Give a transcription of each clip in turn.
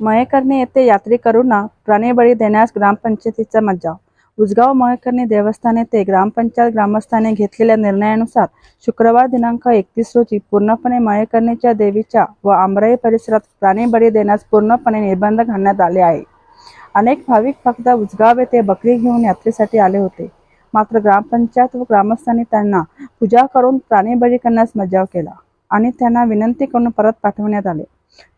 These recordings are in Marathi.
मयेकर्णी येथे यात्रेकरूंना प्राणीबळी देण्यास ग्रामपंचायतीचा मज्जाव उजगाव मयेकर्णी देवस्थान येथे ग्रामपंचायत ग्रामस्थांनी घेतलेल्या निर्णयानुसार शुक्रवार दिनांक एकतीस रोजी पूर्णपणे मयेकर्णीच्या देवीच्या व आमराई परिसरात प्राणीबळी देण्यास पूर्णपणे निर्बंध घालण्यात आले आहे. अनेक भाविक भक्त उजगाव येथे बकरी घेऊन यात्रेसाठी आले होते. मात्र ग्रामपंचायत व ग्रामस्थांनी त्यांना पूजा करून प्राणीबळी करण्यास मज्जाव केला आणि त्यांना विनंती करून परत पाठवण्यात आले.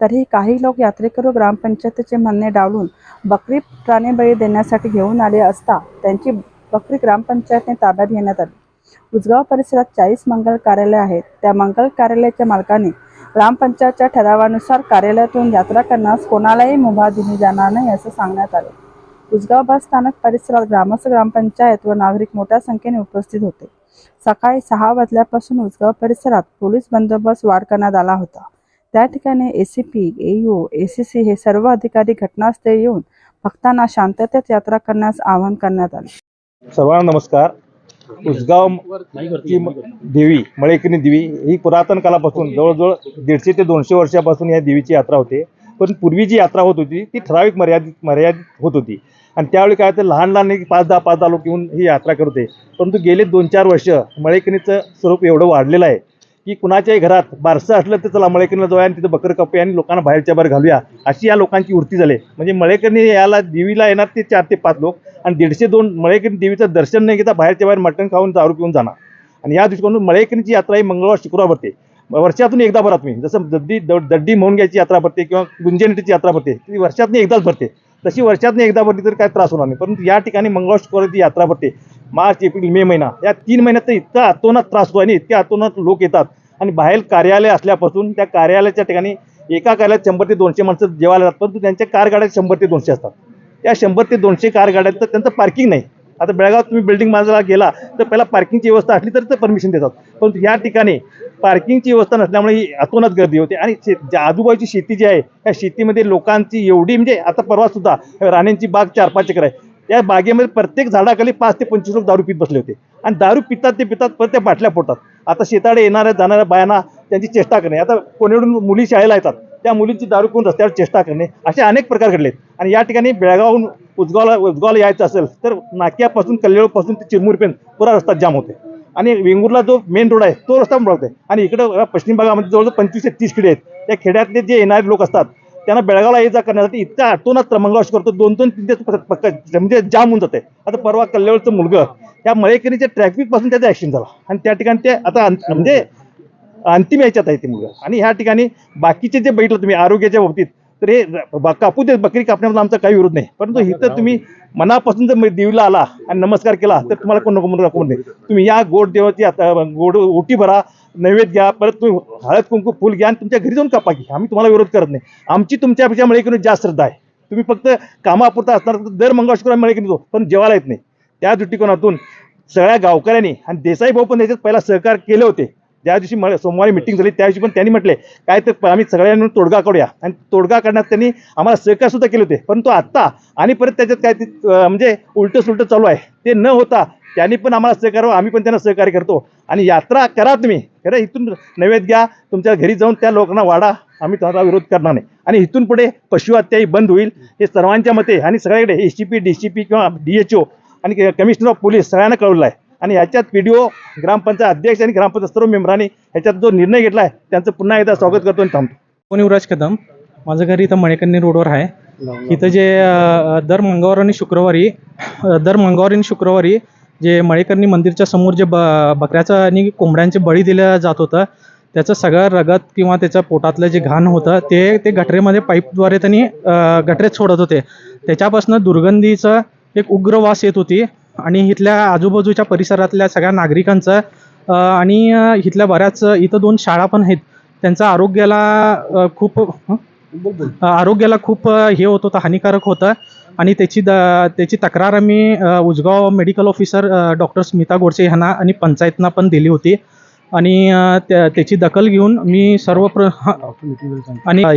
तरीही काही लोक यात्रेकरू ग्रामपंचायतीचे म्हणणे डावलून बकरी प्राणीबळी देण्यासाठी घेऊन आले असता त्यांची बकरी ग्रामपंचायतने ताब्यात घेण्यात आली. उजगाव परिसरात चाळीस मंगल कार्यालय आहेत. त्या मंगल कार्यालयाच्या मालकाने ग्रामपंचायतच्या ठरावानुसार कार्यालयातून यात्रा करण्यास कोणालाही मुभा दिली जाणार नाही असं सांगण्यात आले. उजगाव बस स्थानक परिसरात ग्रामस्थ ग्रामपंचायत व नागरिक मोठ्या संख्येने उपस्थित होते. सकाळी सहा वाजल्यापासून उजगाव परिसरात पोलीस बंदोबस्त वाढ करण्यात आला होता. त्या ठिकाणी ए सी एसीपी एयू सी हे सर्व अधिकारी घटनास्थळी येऊन भक्तांना शांततेत यात्रा करण्यास आवाहन करण्यात आले. सर्वांना नमस्कार. उसगाव देवी मळेकिनी देवी ही पुरातन कालापासून जवळजवळ दीडशे ते दोनशे वर्षापासून या देवीची यात्रा होते. पण पूर्वी जी यात्रा होत होती ती ठराविक मर्यादित मर्यादित होत होती. आणि त्यावेळी काय तर लहान लहान एक पाच दहा पाच दहा लोक येऊन ही यात्रा करते परंतु गेले दोन चार वर्ष मळेकिनीचं स्वरूप एवढं वाढलेलं आहे. की कुणाच्याही घरात बारसं असलं तर चला मळेकरणीला जाऊया आणि तिथं बकर कापूया आणि लोकांना बाहेरच्या बाहेर घालूया. अशी या लोकांची वृत्ती झाली. म्हणजे मळेकरणी याला देवीला येणार ते चार ते पाच लोक आणि दीडशे दोन मळेकरणी देवीचं दर्शन नाही घेता बाहेरच्या बाहेर मटण खाऊन दारू पिऊन जाणार. आणि या दृष्टिकोनातून मळेकरणीची यात्रा ही मंगळवार शुक्रवार भरते. वर्षातून एकदा भरा तुम्ही. जसं दड्डी द- दड्डी घ्यायची यात्रा भरते किंवा गुंजनेटीची यात्रा भरते ती वर्षातून एकदाच भरते. तशी वर्षातून एकदा भरली तर काय त्रास होणार नाही. परंतु या ठिकाणी मंगळवार शुक्रवारची यात्रा भरते. मार्च एप्रिल मे महिना. या तीन महिन्यात तर इतका अतोनात त्रास होतो आणि इतक्या अतोनात लोक येतात. आणि बाहेर कार्यालय असल्यापासून त्या कार्यालयाच्या ठिकाणी एका कार्यालयात शंभर ते दोनशे माणसं जेवायला जातात परंतु त्यांच्या कार गाड्या शंभर ते दोनशे असतात. या शंभर ते दोनशे कार गाड्या तर त्यांचं पार्किंग नाही. आता बेळगाव तुम्ही बिल्डिंग माणसाला गेला तर पहिला पार्किंगची व्यवस्था असली तर परमिशन देतात. परंतु या ठिकाणी पार्किंगची व्यवस्था नसल्यामुळे ही अतोनात गर्दी होते. आणि शे आजूबाजूची शेती जी आहे त्या शेतीमध्ये लोकांची एवढी म्हणजे आता परवा सुद्धा राण्यांची बाग चार पाच एकर आहे. या बागेमध्ये प्रत्येक झाडाखाली पाच ते पंचवीस लोक दारू पीत बसले होते. आणि दारू पितात ते पितात परत त्या बाटल्या फोडतात. आता शेताडे येणाऱ्या जाणाऱ्या बायांना त्यांची चेष्टा करणे. आता कोणीकडून मुली शाळेला येतात त्या मुलींची दारू कोण रस्त्यावर चेष्टा करणे असे अनेक प्रकार घडले आणि या ठिकाणी बेळगावहून उजगावला उजगावला यायचं असेल तर नाक्यापासून कल्याणपासून ते चिरमुरपेन पुरा रस्ता जाम होते आणि वेंगुर्ला जो मेन रोड आहे तो रस्ता आहे आणि इकडं पश्चिम भागामध्ये जवळजवळ पंचवीस ते तीस खेडे आहेत. त्या खेड्यातले जे येणारे लोक असतात त्यांना बेळगावला ये जा करण्यासाठी इतका आठवणात मंगळवार करतो. दोन दोन तीन दिवस म्हणजे जाम होऊन जाते. आता परवा कल्याणचं मुलगं त्या मळेकरीच्या ट्रॅफिकपासून त्याचा ऍक्सिडेंट झाला. आणि त्या ठिकाणी ते आता म्हणजे अंतिम याच्यात आहे ते मुलगा. आणि ह्या ठिकाणी बाकीचे जे बघितलं तुम्ही आरोग्याच्या बाबतीत तर हे कापू दे बकरी कापण्यामध्ये आमचा काही विरोध नाही. परंतु इथं तुम्ही मनापासून जर देवीला आला आणि नमस्कार केला तर तुम्हाला कोण नको म्हणून नाही तुम्ही या गोड देवाची आता गोड ओटी भरा नैवेद्य घ्या परत तुम्ही हळद कुंकू फुल घ्या आणि तुमच्या घरी जाऊन कापा की आम्ही तुम्हाला विरोध करत नाही. आमची तुमच्यापेक्षा मळेकरून म्हणजे जास्त श्रद्धा आहे. तुम्ही फक्त कामापुरता असणार तर दर मंगळवार शुक्रवार मळेकरी येतो पण जेवायला येत नाही. त्या दृष्टिकोनातून सगळ्या गावकऱ्यांनी आणि देसाई भाऊ पण त्याच्यात पहिला सहकार केले होते. ज्या दिवशी मला सोमवारी मिटिंग झाली त्या दिवशी पण त्यांनी म्हटले काय तर आम्ही सगळ्यांनी तोडगा काढूया. आणि तोडगा काढण्यात त्यांनी आम्हाला सहकार सुद्धा केले होते. परंतु आत्ता आणि परत त्याच्यात काय ते म्हणजे उलटं सुलटं चालू आहे. ते न होता त्यांनी पण आम्हाला सहकार्य आम्ही पण त्यांना सहकार्य करतो. आणि यात्रा करा तुम्ही. खरं इथून नैवेद्य घ्या तुमच्या घरी जाऊन त्या लोकांना वाढा आम्ही तुम्हाला विरोध करणार नाही. आणि इथून पुढे पशु हत्याही बंद होईल. हे सर्वांच्या मते आणि सगळ्याकडे S C P D C P किंवा डी एच ओ आणि कमिशनर ऑफ पोलीस सगळ्यांना कळवलं आहे. आणि ह्याच्यात पी डी ओ ग्रामपंचायत अध्यक्ष आणि ग्रामपंचायत सर्व मेंबरांनी ह्याच्यात जो निर्णय घेतला आहे त्यांचं पुन्हा एकदा स्वागत करतो आणि थांबतो. कोण युवराज कदम? माझं घर इथं मणेकन्नी रोडवर आहे. इथं जे दर मंगळवार आणि शुक्रवारी दर मंगळवारी आणि शुक्रवारी जे मळेकर्णी मंदिरच्या समोर जे ब बकऱ्याचं आणि कोंबड्यांचे बळी दिलं जात होतं त्याचं सगळं रगत किंवा त्याच्या पोटातलं जे घाण होतं ते ते गटरेमध्ये पाईपद्वारे त्यांनी गटरेत सोडत होते. त्याच्यापासून दुर्गंधीचं एक उग्र वास येत होती आणि इथल्या आजूबाजूच्या परिसरातल्या सगळ्या नागरिकांचं आणि इथल्या बऱ्याच इथं दोन शाळा पण आहेत. त्यांचं आरोग्याला खूप आरोग्याला खूप हे होत होतं हानिकारक होतं. आणि त्याची द त्याची तक्रार आम्ही Ujgaon medical officer doctor Smita Godse ह्यांना आणि पंचायतना पण दिली होती आणि त्या- त्याची दखल घेऊन मी सर्व प्र. आणि ह्या